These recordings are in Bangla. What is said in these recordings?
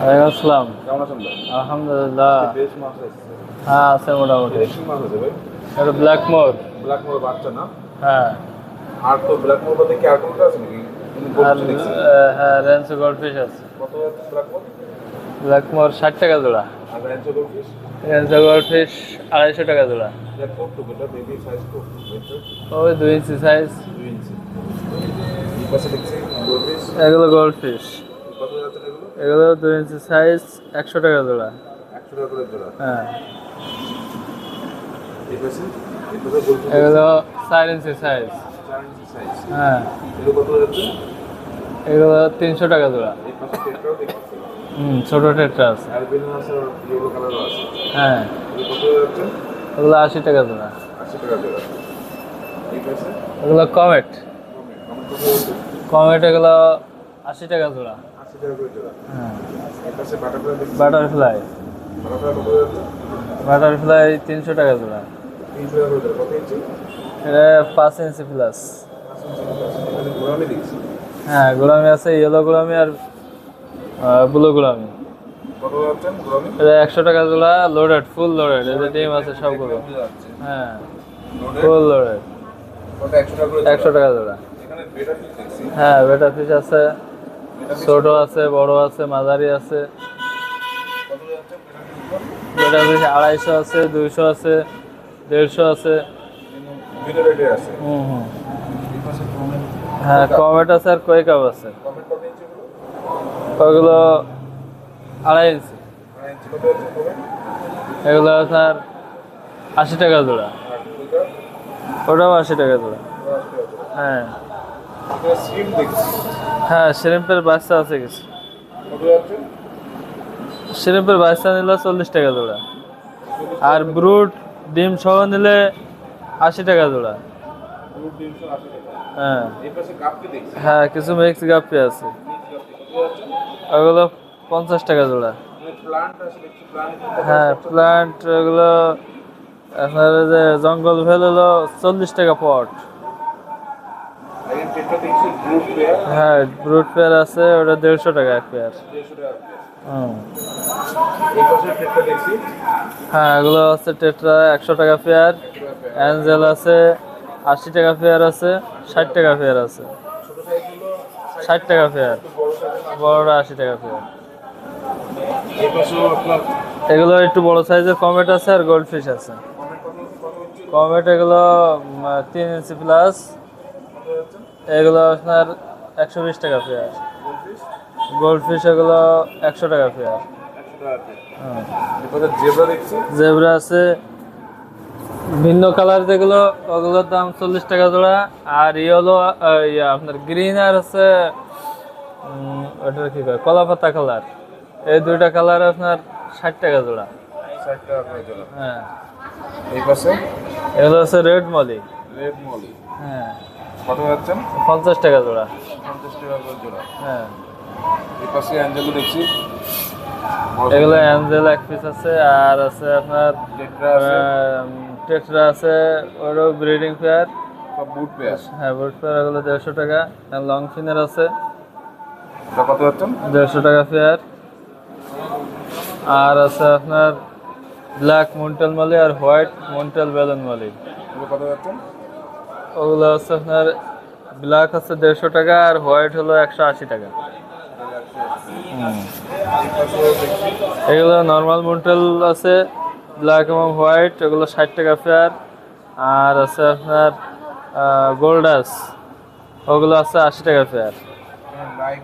ওয়ালাইকুম আসসালাম। কেমন আছেন আলহামদুলিল্লাহ। বেশ মাছ এসেছে হ্যাঁ আছে মোটামুটি। এটা কি মাছ আছে ভাই। এটা ব্ল্যাক মোর ব্ল্যাক মোর বাচ্চা না? হ্যাঁ। আর তো ব্ল্যাক মোর বাদে কি আর কোনটা আছে নাকি? হ্যাঁ রেন্সো গোল্ডফিশ আছে। কত ব্ল্যাক মোর ব্ল্যাক মোর ষাট টাকা জোড়া। আর গোল্ডফিশ রেন্সো গোল্ডফিশ আড়াইশো টাকা জোড়া। দেখ কত এটা বেবি সাইজ কত? ওই দুই ইঞ্চি সাইজ দুই ইঞ্চি এগুলো গোল্ডফিশ এগুলো দুই ইঞ্চি সাইজ একশো টাকা জোড়া। একশো টাকা করে জোড়া। হ্যাঁ। এগুলো চার ইঞ্চি সাইজ হ্যাঁ। এগুলো তিনশো টাকা জোড়া। হুম ছোটো টেট্রা আছে। হ্যাঁ। এগুলো আশি টাকা জোড়া। এগুলো কমেট কমেট এগুলো আশি টাকা জোড়া। বাটারফ্লাই বাটারফ্লাই তিনশো টাকা জোড়া। এটা পাঁচ ইঞ্চি প্লাস হ্যাঁ গোলামি আছে ইয়েলো গোলামি আর ব্লু গোলামি। এটা একশো টাকা জোড়া লোডেড ফুল লোডেড এদের ডিম আছে সবগুলো হ্যাঁ ফুল লোডেড একশো টাকা জোড়া। হ্যাঁ বেটা ফিশ আছে। ছোট আছে, বড় আছে, মাঝারি আছে। ফিশ আড়াইশো আছে, দুইশো আছে, দেড়শো আছে। হুম হুম। হ্যাঁ কমেট আছে আর কোয়েকাপ আছে? ওগুলো আড়াই ইঞ্চি। এগুলো আপনার আশি টাকা জোড়া। ওটাও আশি টাকা জোড়া। হ্যাঁ। হ্যাঁ শ্রিম্পের বাচ্চা আছে কিছু। শ্রিম্পের বাচ্চা নিলে চল্লিশ টাকা জোড়া। আর ব্রুট ডিম সহ নিলে আশি টাকা জোড়া। হ্যাঁ। হ্যাঁ কিছু মিক্স গাপ্পি আছে। ওগুলো পঞ্চাশ টাকা জোড়া। মানে হ্যাঁ প্লান্ট ওগুলো আপনার যে জঙ্গল ভেল হলো চল্লিশ টাকা পট আগে টেট্রা দেখছি গ্রুপ পেয়ার হ্যাঁ ব্রুট পেয়ার আছে ওটা দেড়শো টাকা এক পেয়ার হ্যাঁ এগুলো হচ্ছে টেট্রা একশো টাকা পেয়ার অ্যাঞ্জেল আছে আশি টাকা পেয়ার আছে ষাট টাকা পেয়ার আছে। ষাট টাকা পেয়ার বড়টা আশি টাকা পেয়ার এগুলো একটু বড় সাইজের কমেট আছে আর গোল্ড ফিশ আছে কমেট এগুলো তিন ইঞ্চি প্লাস এগুলো আপনার একশো বিশ টাকা পেয়ার গোল্ড ফিশ এগুলো একশো টাকা পেয়ার জেব্রা আছে। ভিন্ন কালার যেগুলো ওগুলোর দাম চল্লিশ টাকা জোড়া। আর ইয়েলো ইয়ে আপনার গ্রিন আর আছে ওটার কি কয় কলা পাতা কালার। এই দুইটা কালার আপনার ষাট টাকা জোড়া। হ্যাঁ। এই পাশে? এগুলো হচ্ছে রেড মলি। রেড মলি। হ্যাঁ। কত যাচ্ছেন? পঞ্চাশ টাকা জোড়া। পঞ্চাশ টাকা জোড়া। হ্যাঁ। এই পাশে অ্যাঞ্জেলো দেখছি। এগুলো অ্যাঞ্জেল এক পিস আছে আর আছে আপনার টেট্রা আছে। ওরও ব্রিডিং পেয়ার সব বুট পেয়ার হ্যাঁ বুট পেয়ার এগুলো দেড়শো টাকা লং ফিনের আছে। কত যাচ্ছেন? দেড়শো টাকা পেয়ার আর আছে আপনার ব্ল্যাক মন্টেল মালি আর হোয়াইট মন্টেল বেলুন মালি কত যাচ্ছেন? ওগুলো হচ্ছে আপনার ব্ল্যাক হচ্ছে দেড়শো টাকা আর হোয়াইট হলো একশো আশি টাকা। এগুলো নর্মাল মন্টেল আছে, ব্ল্যাক এবং হোয়াইট, এগুলো ষাট টাকা পেয়ার। আর আছে আপনার গোল্ডাস ওগুলো আছে আশি টাকা লাইভ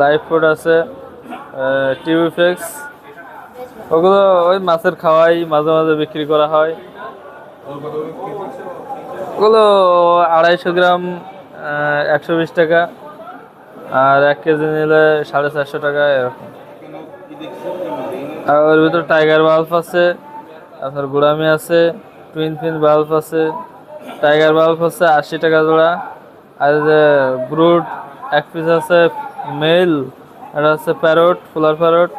লাইফ ফুড আছে টিউফেক্স ওগুলো ওই মাছের খাওয়াই মাঝে মাঝে বিক্রি করা হয়। ওগুলো আড়াইশো গ্রাম একশো বিশ টাকা। আর এক কেজি নিলে সাড়ে চারশো টাকা, এরকম। আর ওর ভিতর টাইগার বাল্ব আছে, আপনার গোড়ামি আছে টুইন ফিন বাল্ব আছে টাইগার বাল্ব আছে আশি টাকা জোড়া। আর যে ব্রুড এক পিস আছে মেল এটা হচ্ছে প্যারট ফুলার প্যারট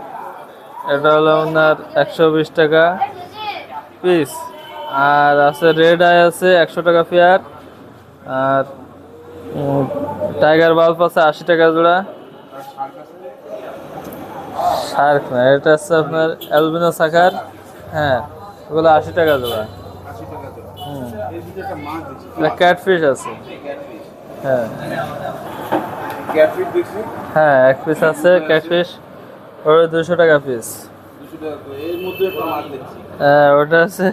এটা হলো আপনার একশো বিশ টাকা পিস আর আছে রেড আই আছে একশো টাকা পেয়ার আর টাইগার বাল্ব আছে আশি টাকা জোড়া। শার্ক না এটা হচ্ছে আপনার অ্যালবিনো সাকার হ্যাঁ ওগুলো আশি টাকা জোড়া। ক্যাটফিশ আছে। হ্যাঁ। হ্যাঁ এক পিস আছে ক্যাটফিশ ওটা দুশো টাকা পিস হ্যাঁ ওটা আছে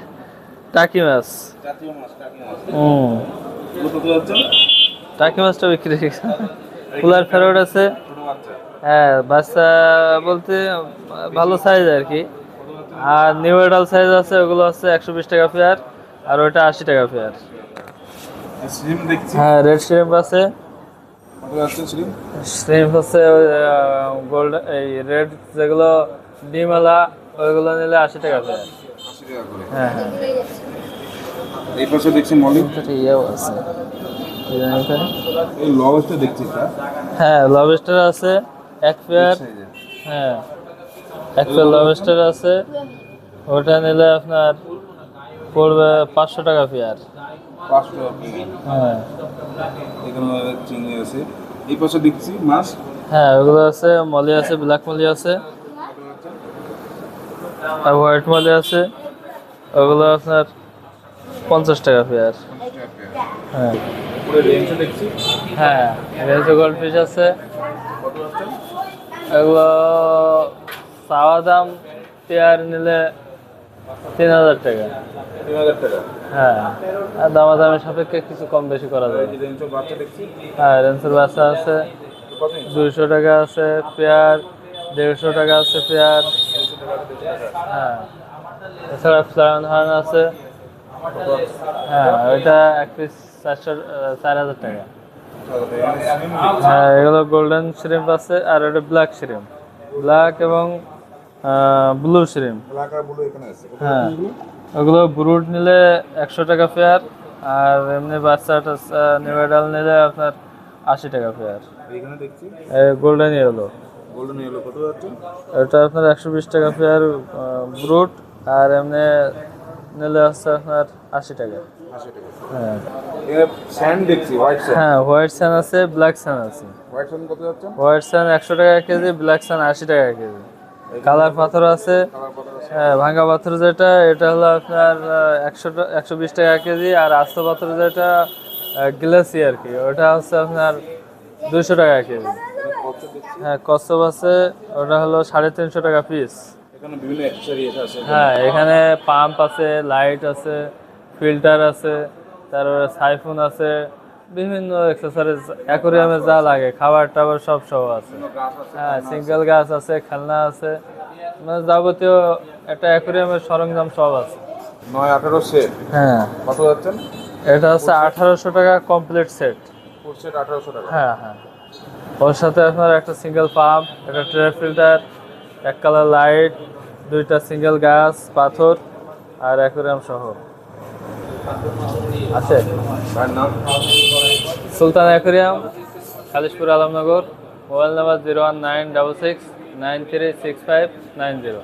টাকি মাছ। টাকি মাছটা বিক্রি কুলার ফেরত আছে। হ্যাঁ বাচ্চা বলতে ভালো সাইজ আর কি। আর নিউ এডাল সাইজ আছে ওগুলো আছে একশো বিশ টাকা পেয়ার আর ওটা আশি টাকা পেয়ার হ্যাঁ রেড শ্রিম্প আছে। শ্রিম্প হচ্ছে গোল্ড এই রেড যেগুলো ডিমালা ওইগুলো নিলে আশি টাকা করে হ্যাঁ হ্যাঁ। এই পাশে দেখছি মলি। এটা আছে। এই যে লবস্টার দেখছি হ্যাঁ লবস্টার আছে এক পেয়ার হ্যাঁ এক পেয়ার লবস্টার আছে। ওটা নিলে আপনার পড়বে পাঁচশো টাকা পেয়ার পাঁচশো হ্যাঁ। এখানে চিংড়ি আছে। এই পাশে দেখছি মাছ। হ্যাঁ ওগুলো আছে মলি আছে ব্ল্যাক মলি আছে। আর হোয়াইট মলি আছে। ওগুলো আপনার পঞ্চাশ টাকা পেয়ার হ্যাঁ। উপরে রেঞ্জে হ্যাঁ গোল্ড ফিশ আছে। এগুলো চাওয়া দাম পেয়ার নিলে তিন হাজার টাকা। হ্যাঁ আর দামাদামের সাপেক্ষে কিছু কম বেশি করা যায়। হ্যাঁ রেঞ্জের বাচ্চা আছে। দুইশো টাকা আছে পেয়ার দেড়শো টাকা আছে পেয়ার হ্যাঁ। এছাড়া ফ্লায়ন হার্ন আছে। হ্যাঁ ওইটা এক পিস চারশো চার হাজার টাকা। হ্যাঁ এগুলো গোল্ডেন শ্রিম্প আছে আর ওটা ব্ল্যাক শ্রিম্প ব্ল্যাক এবং ব্লু শ্রিম্প হ্যাঁ ওগুলো ব্রুড নিলে একশো টাকা পেয়ার আর এমনি বাচ্চাটা নিউডাল নিলে আপনার আশি টাকা এইখানে গোল্ডেন ইয়েলো গোল্ডেন ইয়েলো কত এটা আপনার একশো বিশ টাকা পেয়ার ব্রুট আর এমনি নিলে হচ্ছে আপনার আশি টাকা। হ্যাঁ। স্যান্ড দেখছি হোয়াইট স্যান্ড হ্যাঁ হোয়াইট সান আছে ব্ল্যাক সান আছে। হোয়াইট স্যান্ড কত যাচ্ছে? হোয়াইট সান একশো টাকা কেজি ব্ল্যাক সান আশি টাকা কেজি। কালার পাথর আছে। হ্যাঁ ভাঙ্গা পাথর যেটা এটা হলো আপনার একশো একশো বিশ টাকা কেজি আর আস্ত পাথর যেটা গ্লাসি আর কি। ওটা হচ্ছে আপনার দুশো টাকা কেজি। হ্যাঁ কচ্ছপ আছে ওটা হলো সাড়ে তিনশো টাকা পিস এখানে বিভিন্ন অ্যাক্সেসরিজ আছে। হ্যাঁ এখানে পাম্প আছে লাইট আছে ফিল্টার আছে তারপরে সাইফোন আছে বিভিন্ন এক্সেসরিজ অ্যাকোরিয়ামে যা লাগে খাবার টাবার সব সব আছে। হ্যাঁ সিঙ্গেল গাছ আছে খেলনা আছে মানে যাবতীয় একটা অ্যাকোরিয়ামের সরঞ্জাম সব আছে। নয় আঠারো সেট হ্যাঁ। কত যাচ্ছেন? এটা হচ্ছে আঠারোশো টাকা কমপ্লিট সেট সেট আঠারোশো টাকা। হ্যাঁ হ্যাঁ। ওর সাথে আপনার একটা সিঙ্গেল পাম্প একটা ট্রে ফিল্টার এক কালার লাইট, দুইটা সিঙ্গেল গাছ, পাথর আর অ্যাকোরিয়াম সহ। আছে? Sultan aquarium, Khalishpur Alamnagar, mobile number zero one nine double six nine three six five nine zero.